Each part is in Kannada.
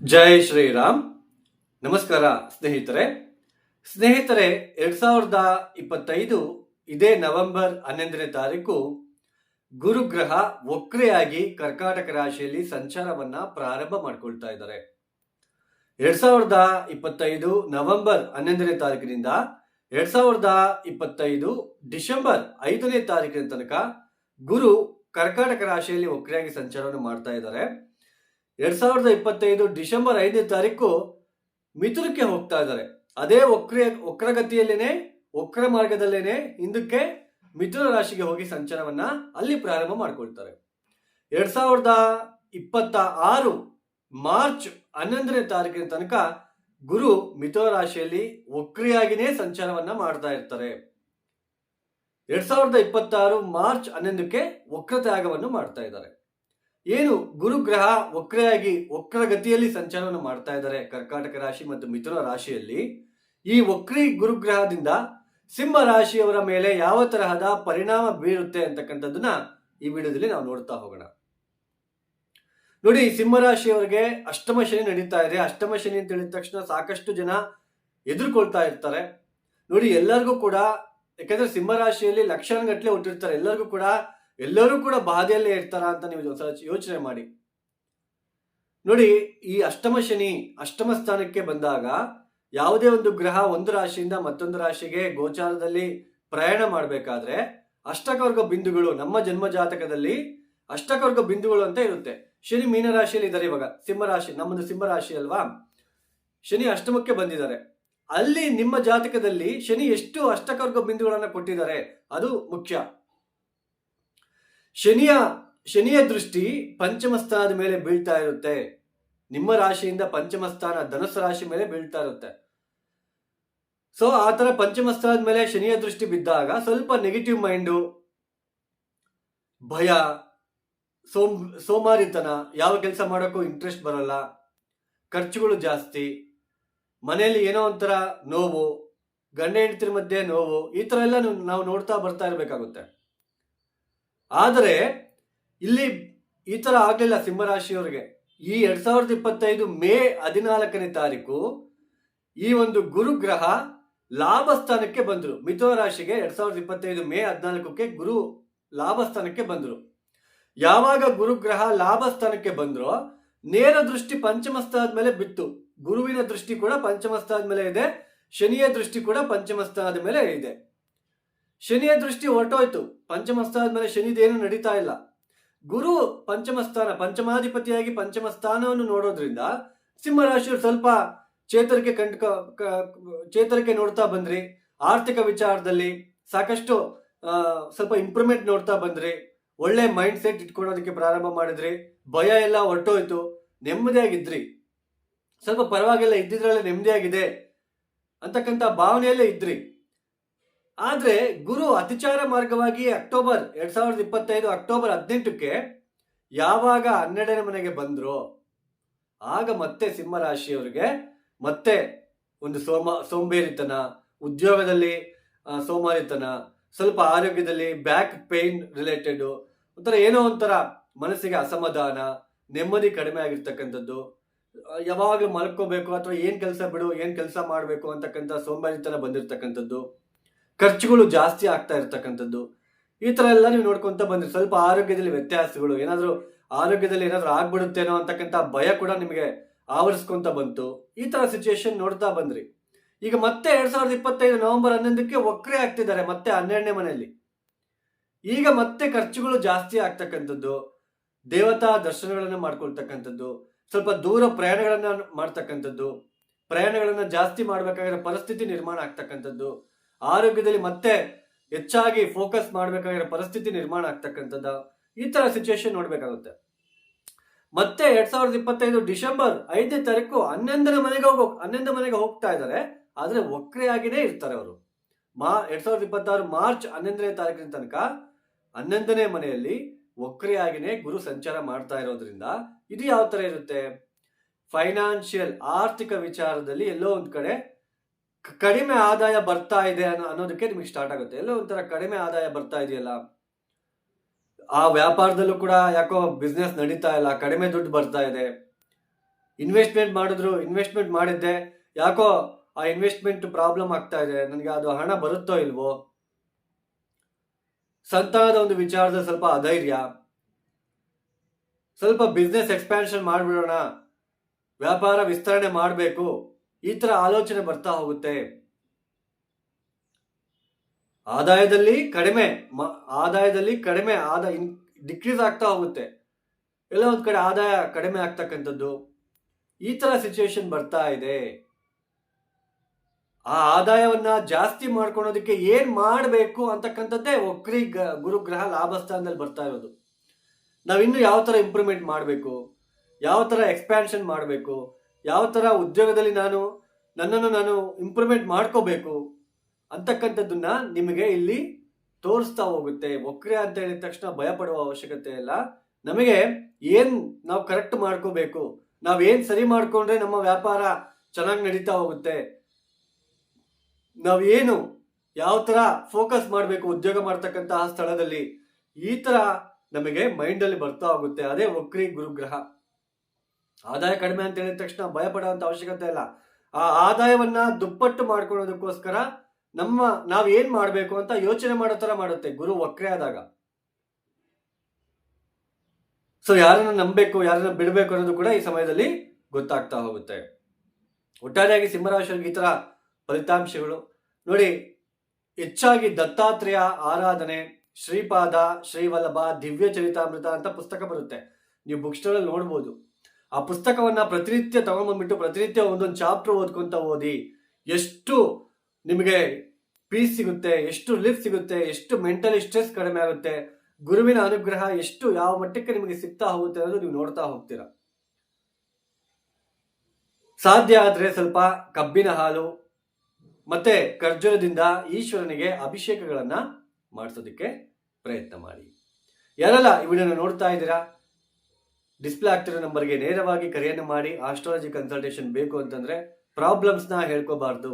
ಜೈ ಶ್ರೀರಾಮ್. ನಮಸ್ಕಾರ ಸ್ನೇಹಿತರೆ. ಸ್ನೇಹಿತರೆ, ಎರಡ್ ಸಾವಿರದ ಇಪ್ಪತ್ತೈದು ಇದೇ ನವೆಂಬರ್ ಹನ್ನೊಂದನೇ ತಾರೀಕು ಗುರುಗ್ರಹ ಒಕ್ರೆಯಾಗಿ ಕರ್ಕಾಟಕ ರಾಶಿಯಲ್ಲಿ ಸಂಚಾರವನ್ನ ಪ್ರಾರಂಭ ಮಾಡಿಕೊಳ್ತಾ ಇದ್ದಾರೆ. ಎರಡ್ ಸಾವಿರದ ಇಪ್ಪತ್ತೈದು ನವೆಂಬರ್ ಹನ್ನೊಂದನೇ ತಾರೀಕಿನಿಂದ ಎರಡ್ ಸಾವಿರದ ಇಪ್ಪತ್ತೈದು ಡಿಸೆಂಬರ್ ಐದನೇ ತಾರೀಕಿನ ತನಕ ಗುರು ಕರ್ಕಾಟಕ ರಾಶಿಯಲ್ಲಿ ಒಕ್ರೆಯಾಗಿ ಸಂಚಾರವನ್ನು ಮಾಡ್ತಾ ಇದ್ದಾರೆ. ಎರಡ್ ಸಾವಿರದ ಇಪ್ಪತ್ತೈದು ಡಿಸೆಂಬರ್ ಐದನೇ ತಾರೀಕು ಮಿಥುನಕ್ಕೆ ಹೋಗ್ತಾ ಇದ್ದಾರೆ. ಅದೇ ವಕ್ರ ವಕ್ರಗತಿಯಲ್ಲೇನೆ, ವಕ್ರ ಮಾರ್ಗದಲ್ಲೇನೆ ಹಿಂದಕ್ಕೆ ಮಿಥುನ ರಾಶಿಗೆ ಹೋಗಿ ಸಂಚಾರವನ್ನ ಅಲ್ಲಿ ಪ್ರಾರಂಭ ಮಾಡ್ಕೊಳ್ತಾರೆ. ಎರಡ್ ಸಾವಿರದ ಇಪ್ಪತ್ತ ಆರು ಮಾರ್ಚ್ ಹನ್ನೊಂದನೇ ತಾರೀಕಿನ ತನಕ ಗುರು ಮಿಥುನ ರಾಶಿಯಲ್ಲಿ ವಕ್ರಿಯಾಗಿನೇ ಸಂಚಾರವನ್ನ ಮಾಡ್ತಾ ಇರ್ತಾರೆ. ಎರಡ್ ಸಾವಿರದ ಇಪ್ಪತ್ತಾರು ಮಾರ್ಚ್ ಹನ್ನೊಂದಕ್ಕೆ ವಕ್ರತ್ಯಾಗವನ್ನು ಮಾಡ್ತಾ ಇದ್ದಾರೆ. ಏನು ಗುರುಗ್ರಹ ವಕ್ರೆಯಾಗಿ ವಕ್ರಗತಿಯಲ್ಲಿ ಸಂಚಾರವನ್ನು ಮಾಡ್ತಾ ಇದ್ದಾರೆ ಕರ್ಕಾಟಕ ರಾಶಿ ಮತ್ತು ಮಿಥುನ ರಾಶಿಯಲ್ಲಿ. ಈ ವಕ್ರಿ ಗುರುಗ್ರಹದಿಂದ ಸಿಂಹ ರಾಶಿಯವರ ಮೇಲೆ ಯಾವ ತರಹದ ಪರಿಣಾಮ ಬೀರುತ್ತೆ ಅಂತಕ್ಕಂಥದ್ದನ್ನ ಈ ವಿಡಿಯೋದಲ್ಲಿ ನಾವು ನೋಡ್ತಾ ಹೋಗೋಣ. ನೋಡಿ, ಸಿಂಹ ರಾಶಿಯವರಿಗೆ ಅಷ್ಟಮ ಶನಿ ನಡೀತಾ ಇದೆ. ಅಷ್ಟಮ ಶನಿ ಅಂತ ಹೇಳಿದ ತಕ್ಷಣ ಸಾಕಷ್ಟು ಜನ ಎದುರ್ಕೊಳ್ತಾ ಇರ್ತಾರೆ. ನೋಡಿ, ಎಲ್ಲರಿಗೂ ಕೂಡ, ಯಾಕಂದ್ರೆ ಸಿಂಹ ರಾಶಿಯಲ್ಲಿ ಲಕ್ಷಣಗಟ್ಟಲೆ ಹುಟ್ಟಿರ್ತಾರೆ. ಎಲ್ಲರಿಗೂ ಕೂಡ ಎಲ್ಲರೂ ಕೂಡ ಬಾಧೆಯಲ್ಲೇ ಇರ್ತಾರ ಅಂತ ನೀವು ಒಂದ್ಸಲ ಯೋಚನೆ ಮಾಡಿ. ನೋಡಿ, ಈ ಅಷ್ಟಮ ಶನಿ ಅಷ್ಟಮ ಸ್ಥಾನಕ್ಕೆ ಬಂದಾಗ ಯಾವುದೇ ಒಂದು ಗ್ರಹ ಒಂದು ರಾಶಿಯಿಂದ ಮತ್ತೊಂದು ರಾಶಿಗೆ ಗೋಚಾರದಲ್ಲಿ ಪ್ರಯಾಣ ಮಾಡಬೇಕಾದ್ರೆ ಅಷ್ಟಕವರ್ಗ ಬಿಂದುಗಳು ನಮ್ಮ ಜನ್ಮ ಜಾತಕದಲ್ಲಿ ಅಷ್ಟಕವರ್ಗ ಬಿಂದುಗಳು ಅಂತ ಇರುತ್ತೆ. ಶನಿ ಮೀನ ರಾಶಿಯಲ್ಲಿ ಇದ್ದಾರೆ ಇವಾಗ. ಸಿಂಹರಾಶಿ ನಮ್ಮದು ಸಿಂಹರಾಶಿ ಅಲ್ವಾ? ಶನಿ ಅಷ್ಟಮಕ್ಕೆ ಬಂದಿದ್ದಾರೆ. ಅಲ್ಲಿ ನಿಮ್ಮ ಜಾತಕದಲ್ಲಿ ಶನಿ ಎಷ್ಟು ಅಷ್ಟಕವರ್ಗ ಬಿಂದುಗಳನ್ನು ಕೊಟ್ಟಿದ್ದಾರೆ ಅದು ಮುಖ್ಯ. ಶನಿಯ ಶನಿಯ ದೃಷ್ಟಿ ಪಂಚಮಸ್ಥಾನದ ಮೇಲೆ ಬೀಳ್ತಾ ಇರುತ್ತೆ. ನಿಮ್ಮ ರಾಶಿಯಿಂದ ಪಂಚಮಸ್ಥಾನ ಧನುಸು ರಾಶಿ ಮೇಲೆ ಬೀಳ್ತಾ ಇರುತ್ತೆ. ಸೊ ಆ ತರ ಪಂಚಮಸ್ಥಾನದ ಮೇಲೆ ಶನಿಯ ದೃಷ್ಟಿ ಬಿದ್ದಾಗ ಸ್ವಲ್ಪ ನೆಗೆಟಿವ್ ಮೈಂಡು ಭಯ, ಸೋಮ್, ಸೋಮಾರಿತನ, ಯಾವ ಕೆಲಸ ಮಾಡೋಕ್ಕೂ ಇಂಟ್ರೆಸ್ಟ್ ಬರಲ್ಲ, ಖರ್ಚುಗಳು ಜಾಸ್ತಿ, ಮನೆಯಲ್ಲಿ ಏನೋ ಒಂಥರ ನೋವು, ಗಂಡ ಹೆಂಡತಿರ ಮಧ್ಯೆ ನೋವು, ಈ ಥರ ಎಲ್ಲ ನಾವು ನೋಡ್ತಾ ಬರ್ತಾ ಇರಬೇಕಾಗುತ್ತೆ. ಆದರೆ ಇಲ್ಲಿ ಈ ಥರ ಆಗಲಿಲ್ಲ ಸಿಂಹರಾಶಿಯವರಿಗೆ. ಈ ಎರಡ್ ಸಾವಿರದ ಇಪ್ಪತ್ತೈದು ಮೇ ಹದಿನಾಲ್ಕನೇ ತಾರೀಕು ಈ ಒಂದು ಗುರುಗ್ರಹ ಲಾಭ ಸ್ಥಾನಕ್ಕೆ ಬಂದರು. ಮಿಥುನ ರಾಶಿಗೆ ಎರಡ್ ಸಾವಿರದ ಇಪ್ಪತ್ತೈದು ಮೇ ಹದಿನಾಲ್ಕಕ್ಕೆ ಗುರು ಲಾಭ ಸ್ಥಾನಕ್ಕೆ ಬಂದರು. ಯಾವಾಗ ಗುರುಗ್ರಹ ಲಾಭ ಸ್ಥಾನಕ್ಕೆ ಬಂದ್ರೋ ನೇರ ದೃಷ್ಟಿ ಪಂಚಮ ಸ್ಥಾನದ ಮೇಲೆ ಬಿತ್ತು. ಗುರುವಿನ ದೃಷ್ಟಿ ಕೂಡ ಪಂಚಮ ಸ್ಥಾನದ ಮೇಲೆ ಇದೆ, ಶನಿಯ ದೃಷ್ಟಿ ಕೂಡ ಪಂಚಮಸ್ಥಾನದ ಮೇಲೆ ಇದೆ. ಶನಿಯ ದೃಷ್ಟಿ ಹೊರಟೋಯ್ತು. ಪಂಚಮ ಸ್ಥಾನದ ಮೇಲೆ ಶನಿದೇನು ನಡೀತಾ ಇಲ್ಲ. ಗುರು ಪಂಚಮ ಸ್ಥಾನ ಪಂಚಮಾಧಿಪತಿಯಾಗಿ ಪಂಚಮ ಸ್ಥಾನವನ್ನು ನೋಡೋದ್ರಿಂದ ಸಿಂಹರಾಶಿಯವರು ಸ್ವಲ್ಪ ಚೇತರಿಕೆ ಕಂಡು ಚೇತರಿಕೆ ನೋಡ್ತಾ ಬಂದ್ರಿ. ಆರ್ಥಿಕ ವಿಚಾರದಲ್ಲಿ ಸಾಕಷ್ಟು ಸ್ವಲ್ಪ ಇಂಪ್ರೂವ್ಮೆಂಟ್ ನೋಡ್ತಾ ಬಂದ್ರಿ. ಒಳ್ಳೆ ಮೈಂಡ್ ಸೆಟ್ ಇಟ್ಕೊಳ್ಳೋದಕ್ಕೆ ಪ್ರಾರಂಭ ಮಾಡಿದ್ರಿ. ಭಯ ಎಲ್ಲ ಹೊರಟೋಯ್ತು. ನೆಮ್ಮದಿಯಾಗಿದ್ರಿ. ಸ್ವಲ್ಪ ಪರವಾಗಿಲ್ಲ, ಇದ್ದಿದ್ರಲ್ಲೇ ನೆಮ್ಮದಿಯಾಗಿದೆ ಅಂತಕ್ಕಂಥ ಭಾವನೆಯಲ್ಲೇ ಇದ್ರಿ. ಆದ್ರೆ ಗುರು ಅತಿಚಾರ ಮಾರ್ಗವಾಗಿ ಅಕ್ಟೋಬರ್ ಎರಡ್ ಸಾವಿರದ ಇಪ್ಪತ್ತೈದು ಅಕ್ಟೋಬರ್ ಹದಿನೆಂಟಕ್ಕೆ ಯಾವಾಗ ಹನ್ನೆರಡನೇ ಮನೆಗೆ ಬಂದ್ರು? ಆಗ ಮತ್ತೆ ಸಿಂಹರಾಶಿಯವರಿಗೆ ಮತ್ತೆ ಒಂದು ಸೋಮ, ಸೋಂಬೇರಿತನ, ಉದ್ಯೋಗದಲ್ಲಿ ಸೋಮಾರಿತನ, ಸ್ವಲ್ಪ ಆರೋಗ್ಯದಲ್ಲಿ ಬ್ಯಾಕ್ ಪೇನ್ ರಿಲೇಟೆಡ್ ಒಂಥರ ಏನೋ ಒಂಥರ ಮನಸ್ಸಿಗೆ ಅಸಮಾಧಾನ, ನೆಮ್ಮದಿ ಕಡಿಮೆ ಆಗಿರ್ತಕ್ಕಂಥದ್ದು. ಯಾವಾಗಲೂ ಮಲ್ಕೋಬೇಕು ಅಥವಾ ಏನು ಕೆಲಸ ಬಿಡು, ಏನು ಕೆಲಸ ಮಾಡಬೇಕು ಅಂತಕ್ಕಂಥ ಸೋಂಬೇರಿತನ ಬಂದಿರತಕ್ಕಂಥದ್ದು. ಖರ್ಚುಗಳು ಜಾಸ್ತಿ ಆಗ್ತಾ ಇರ್ತಕ್ಕಂಥದ್ದು. ಈ ಥರ ಎಲ್ಲ ನೀವು ನೋಡ್ಕೊಂತ ಬಂದ್ರೆ ಸ್ವಲ್ಪ ಆರೋಗ್ಯದಲ್ಲಿ ವ್ಯತ್ಯಾಸಗಳು, ಏನಾದರೂ ಆರೋಗ್ಯದಲ್ಲಿ ಏನಾದರೂ ಆಗ್ಬಿಡುತ್ತೇನೋ ಅಂತಕ್ಕಂಥ ಭಯ ಕೂಡ ನಿಮಗೆ ಆವರಿಸ್ಕೊಂತ ಬಂತು. ಈ ಥರ ಸಿಚುಯೇಷನ್ ನೋಡ್ತಾ ಬಂದ್ರಿ. ಈಗ ಮತ್ತೆ ಎರಡ್ ಸಾವಿರದ ಇಪ್ಪತ್ತೈದು ನವೆಂಬರ್ ಹನ್ನೊಂದಕ್ಕೆ ವಕ್ರೆ ಆಗ್ತಿದ್ದಾರೆ ಮತ್ತೆ ಹನ್ನೆರಡನೇ ಮನೆಯಲ್ಲಿ. ಈಗ ಮತ್ತೆ ಖರ್ಚುಗಳು ಜಾಸ್ತಿ ಆಗ್ತಕ್ಕಂಥದ್ದು. ದೇವತಾ ದರ್ಶನಗಳನ್ನು ಮಾಡ್ಕೊಳ್ತಕ್ಕಂಥದ್ದು. ಸ್ವಲ್ಪ ದೂರ ಪ್ರಯಾಣಗಳನ್ನು ಮಾಡ್ತಕ್ಕಂಥದ್ದು. ಪ್ರಯಾಣಗಳನ್ನು ಜಾಸ್ತಿ ಮಾಡಬೇಕಾಗಿರೋ ಪರಿಸ್ಥಿತಿ ನಿರ್ಮಾಣ ಆಗ್ತಕ್ಕಂಥದ್ದು. ಆರೋಗ್ಯದಲ್ಲಿ ಮತ್ತೆ ಹೆಚ್ಚಾಗಿ ಫೋಕಸ್ ಮಾಡಬೇಕಾಗಿರೋ ಪರಿಸ್ಥಿತಿ ನಿರ್ಮಾಣ ಆಗ್ತಕ್ಕಂಥದ್ದು ಈ ತರ ಸಿಚುವೇಶನ್ ನೋಡಬೇಕಾಗುತ್ತೆ. ಮತ್ತೆ ಎರಡ್ ಸಾವಿರದ ಇಪ್ಪತ್ತೈದು ಡಿಸೆಂಬರ್ ಐದನೇ ತಾರೀಕು ಹನ್ನೊಂದನೇ ಮನೆಗೆ ಹೋಗೋ ಹನ್ನೊಂದು ಮನೆಗೆ ಹೋಗ್ತಾ ಇದ್ದಾರೆ. ಆದರೆ ಒಕ್ರೆಯಾಗಿನೇ ಇರ್ತಾರೆ ಅವರು. ಮಾ, ಎರಡ್ ಸಾವಿರದ ಇಪ್ಪತ್ತಾರು ಮಾರ್ಚ್ ಹನ್ನೊಂದನೇ ತಾರೀಕಿನ ತನಕ ಹನ್ನೊಂದನೇ ಮನೆಯಲ್ಲಿ ಒಕ್ರೆಯಾಗಿನೇ ಗುರು ಸಂಚಾರ ಮಾಡ್ತಾ ಇರೋದ್ರಿಂದ ಇದು ಯಾವ ತರ ಇರುತ್ತೆ? ಫೈನಾನ್ಷಿಯಲ್ ಆರ್ಥಿಕ ವಿಚಾರದಲ್ಲಿ ಎಲ್ಲೋ ಒಂದು ಕಡೆ ಕಡಿಮೆ ಆದಾಯ ಬರ್ತಾ ಇದೆ ಅನ್ನೋ ಅನ್ನೋದಕ್ಕೆ ನಿಮಗೆ ಸ್ಟಾರ್ಟ್ ಆಗುತ್ತೆ. ಎಲ್ಲೋ ಒಂಥರ ಕಡಿಮೆ ಆದಾಯ ಬರ್ತಾ ಇದೆಯಲ್ಲ? ಆ ವ್ಯಾಪಾರದಲ್ಲೂ ಕೂಡ ಯಾಕೋ ಬಿಸ್ನೆಸ್ ನಡೀತಾ ಇಲ್ಲ, ಕಡಿಮೆ ದುಡ್ಡು ಬರ್ತಾ ಇದೆ. ಇನ್ವೆಸ್ಟ್ಮೆಂಟ್ ಮಾಡಿದ್ರು ಇನ್ವೆಸ್ಟ್ಮೆಂಟ್ ಮಾಡಿದ್ದೆ. ಯಾಕೋ ಆ ಇನ್ವೆಸ್ಟ್ಮೆಂಟ್ ಪ್ರಾಬ್ಲಮ್ ಆಗ್ತಾ ಇದೆ. ನನಗೆ ಅದು ಹಣ ಬರುತ್ತೋ ಇಲ್ವೋ? ಸಂತಾನದ ಒಂದು ವಿಚಾರದ ಸ್ವಲ್ಪ ಅಧೈರ್ಯ. ಸ್ವಲ್ಪ ಬಿಸ್ನೆಸ್ ಎಕ್ಸ್ಪ್ಯಾನ್ಷನ್ ಮಾಡಿಬಿಡೋಣ. ವ್ಯಾಪಾರ ವಿಸ್ತರಣೆ ಮಾಡಬೇಕು. ಈ ತರ ಆಲೋಚನೆ ಬರ್ತಾ ಹೋಗುತ್ತೆ. ಆದಾಯದಲ್ಲಿ ಕಡಿಮೆ ಆದಾಯದಲ್ಲಿ ಕಡಿಮೆ ಆದಾಯ ಡಿಕ್ರೀಸ್ ಆಗ್ತಾ ಹೋಗುತ್ತೆ. ಎಲ್ಲ ಒಂದ್ ಕಡೆ ಆದಾಯ ಕಡಿಮೆ ಆಗ್ತಕ್ಕಂಥದ್ದು. ಈ ತರ ಸಿಚುವೇಶನ್ ಬರ್ತಾ ಇದೆ. ಆ ಆದಾಯವನ್ನ ಜಾಸ್ತಿ ಮಾಡ್ಕೊಳೋದಕ್ಕೆ ಏನ್ ಮಾಡಬೇಕು ಅಂತಕ್ಕಂಥದ್ದೇ ಒಕ್ರಿ ಗ- ಗುರುಗ್ರಹ ಲಾಭಸ್ಥಾನದಲ್ಲಿ ಬರ್ತಾ ಇರೋದು. ನಾವಿನ್ನು ಯಾವ ತರ ಇಂಪ್ರೂವ್ಮೆಂಟ್ ಮಾಡಬೇಕು? ಯಾವ ತರ ಎಕ್ಸ್ಪ್ಯಾನ್ಷನ್ ಮಾಡಬೇಕು? ಯಾವ ಥರ ಉದ್ಯೋಗದಲ್ಲಿ ನಾನು ನನ್ನನ್ನು ನಾನು ಇಂಪ್ರೂವ್ಮೆಂಟ್ ಮಾಡ್ಕೋಬೇಕು ಅಂತಕ್ಕಂಥದ್ದನ್ನ ನಿಮಗೆ ಇಲ್ಲಿ ತೋರಿಸ್ತಾ ಹೋಗುತ್ತೆ. ಒಕ್ರೆ ಅಂತ ಹೇಳಿದ ತಕ್ಷಣ ಭಯ ಪಡುವ ಅವಶ್ಯಕತೆ ಇಲ್ಲ. ನಮಗೆ ಏನು ನಾವು ಕರೆಕ್ಟ್ ಮಾಡ್ಕೋಬೇಕು, ನಾವ್ ಏನ್ ಸರಿ ಮಾಡ್ಕೊಂಡ್ರೆ ನಮ್ಮ ವ್ಯಾಪಾರ ಚೆನ್ನಾಗಿ ನಡೀತಾ ಹೋಗುತ್ತೆ. ನಾವ್ ಏನು ಯಾವ ಥರ ಫೋಕಸ್ ಮಾಡಬೇಕು ಉದ್ಯೋಗ ಮಾಡ್ತಕ್ಕಂತಹ ಸ್ಥಳದಲ್ಲಿ, ಈ ಥರ ನಮಗೆ ಮೈಂಡ್ ಅಲ್ಲಿ ಬರ್ತಾ ಹೋಗುತ್ತೆ. ಅದೇ ವಕ್ರಿ ಗುರುಗ್ರಹ. ಆದಾಯ ಕಡಿಮೆ ಅಂತ ಹೇಳಿದ ತಕ್ಷಣ ಭಯ ಪಡುವಂತ ಅವಶ್ಯಕತೆ ಇಲ್ಲ. ಆ ಆದಾಯವನ್ನ ದುಪ್ಪಟ್ಟು ಮಾಡ್ಕೊಳ್ಳೋದಕ್ಕೋಸ್ಕರ ನಮ್ಮ ನಾವ್ ಏನ್ ಮಾಡ್ಬೇಕು ಅಂತ ಯೋಚನೆ ಮಾಡೋ ತರ ಮಾಡುತ್ತೆ ಗುರು ವಕ್ರೆ ಆದಾಗ. ಸೊ ಯಾರನ್ನ ನಂಬಬೇಕು, ಯಾರನ್ನ ಬಿಡಬೇಕು ಅನ್ನೋದು ಕೂಡ ಈ ಸಮಯದಲ್ಲಿ ಗೊತ್ತಾಗ್ತಾ ಹೋಗುತ್ತೆ. ಒಟ್ಟಾರೆಯಾಗಿ ಸಿಂಹರಾಶಿಯವರಿಗೆ ಈ ತರ ಫಲಿತಾಂಶಗಳು. ನೋಡಿ, ಹೆಚ್ಚಾಗಿ ದತ್ತಾತ್ರೇಯ ಆರಾಧನೆ, ಶ್ರೀಪಾದ, ಶ್ರೀವಲ್ಲಭ ದಿವ್ಯ ಚರಿತಾಮೃತ ಅಂತ ಪುಸ್ತಕ ಬರುತ್ತೆ. ನೀವು ಬುಕ್ ಸ್ಟೋರ್ ಅಲ್ಲಿ ನೋಡ್ಬೋದು. ಆ ಪುಸ್ತಕವನ್ನ ಪ್ರತಿನಿತ್ಯ ತಗೊಂಡ್ಬಂದ್ಬಿಟ್ಟು ಪ್ರತಿನಿತ್ಯ ಒಂದೊಂದು ಚಾಪ್ಟರ್ ಓದ್ಕೊಂತ ಓದಿ ಎಷ್ಟು ನಿಮಗೆ ಪೀಸ್ ಸಿಗುತ್ತೆ, ಎಷ್ಟು ರಿಲೀಫ್ ಸಿಗುತ್ತೆ, ಎಷ್ಟು ಮೆಂಟಲಿ ಸ್ಟ್ರೆಸ್ ಕಡಿಮೆ ಆಗುತ್ತೆ, ಗುರುವಿನ ಅನುಗ್ರಹ ಎಷ್ಟು, ಯಾವ ಮಟ್ಟಕ್ಕೆ ನಿಮಗೆ ಸಿಗ್ತಾ ಹೋಗುತ್ತೆ ಅನ್ನೋದು ನೀವು ನೋಡ್ತಾ ಹೋಗ್ತೀರಾ. ಸಾಧ್ಯ ಆದ್ರೆ ಸ್ವಲ್ಪ ಕಬ್ಬಿನ ಹಾಲು ಮತ್ತೆ ಖರ್ಜೂರದಿಂದ ಈಶ್ವರನಿಗೆ ಅಭಿಷೇಕಗಳನ್ನ ಮಾಡಿಸೋದಕ್ಕೆ ಪ್ರಯತ್ನ ಮಾಡಿ. ಯಾರೆಲ್ಲ ಈ ವಿಡಿಯೋನ ನೋಡ್ತಾ ಇದ್ದೀರಾ ಡಿಸ್ಪ್ಲೇ ಆಗ್ತಿರೋ ನಂಬರ್ಗೆ ನೇರವಾಗಿ ಕರೆಯನ್ನು ಮಾಡಿ ಆಸ್ಟ್ರಾಲಜಿ ಕನ್ಸಲ್ಟೇಷನ್ ಬೇಕು ಅಂತಂದರೆ ಪ್ರಾಬ್ಲಮ್ಸ್ನ ಹೇಳ್ಕೋಬಾರ್ದು.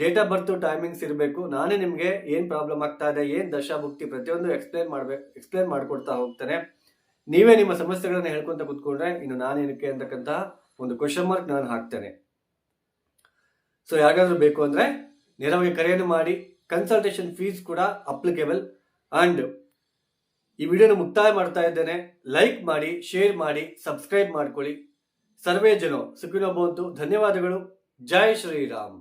ಡೇಟ್ ಆಫ್ ಬರ್ತು, ಟೈಮಿಂಗ್ಸ್ ಇರಬೇಕು. ನಾನೇ ನಿಮಗೆ ಏನು ಪ್ರಾಬ್ಲಮ್ ಆಗ್ತಾ ಇದೆ, ಏನು ದಶಾಭುಕ್ತಿ ಪ್ರತಿಯೊಂದು ಎಕ್ಸ್ಪ್ಲೇನ್ ಮಾಡಬೇಕು ಎಕ್ಸ್ಪ್ಲೇನ್ ಮಾಡಿಕೊಡ್ತಾ ಹೋಗ್ತಾನೆ. ನೀವೇ ನಿಮ್ಮ ಸಮಸ್ಯೆಗಳನ್ನು ಹೇಳ್ಕೊತ ಕೂತ್ಕೊಂಡ್ರೆ ಇನ್ನು ನಾನೇನಕ್ಕೆ ಅಂತಕ್ಕಂತಹ ಒಂದು ಕ್ವಶನ್ ಮಾರ್ಕ್ ನಾನು ಹಾಕ್ತೇನೆ. ಸೊ ಯಾರಾದರೂ ಬೇಕು ಅಂದರೆ ನೇರವಾಗಿ ಕರೆಯನ್ನು ಮಾಡಿ, ಕನ್ಸಲ್ಟೇಷನ್ ಫೀಸ್ ಕೂಡ ಅಪ್ಲಿಕೇಬಲ್ ಅಂಡ್ ಈ ವಿಡಿಯೋನ ಮುಕ್ತಾಯ ಮಾಡ್ತಾ ಇದ್ದೇನೆ. ಲೈಕ್ ಮಾಡಿ ಶೇರ್ ಮಾಡಿ ಸಬ್ಸ್ಕ್ರೈಬ್ ಮಾಡ್ಕೊಳ್ಳಿ. ಸರ್ವೇ ಜನ ಸುಖಿನೋ ಬಂತು ಧನ್ಯವಾದಗಳು. ಜೈ ಶ್ರೀರಾಮ್.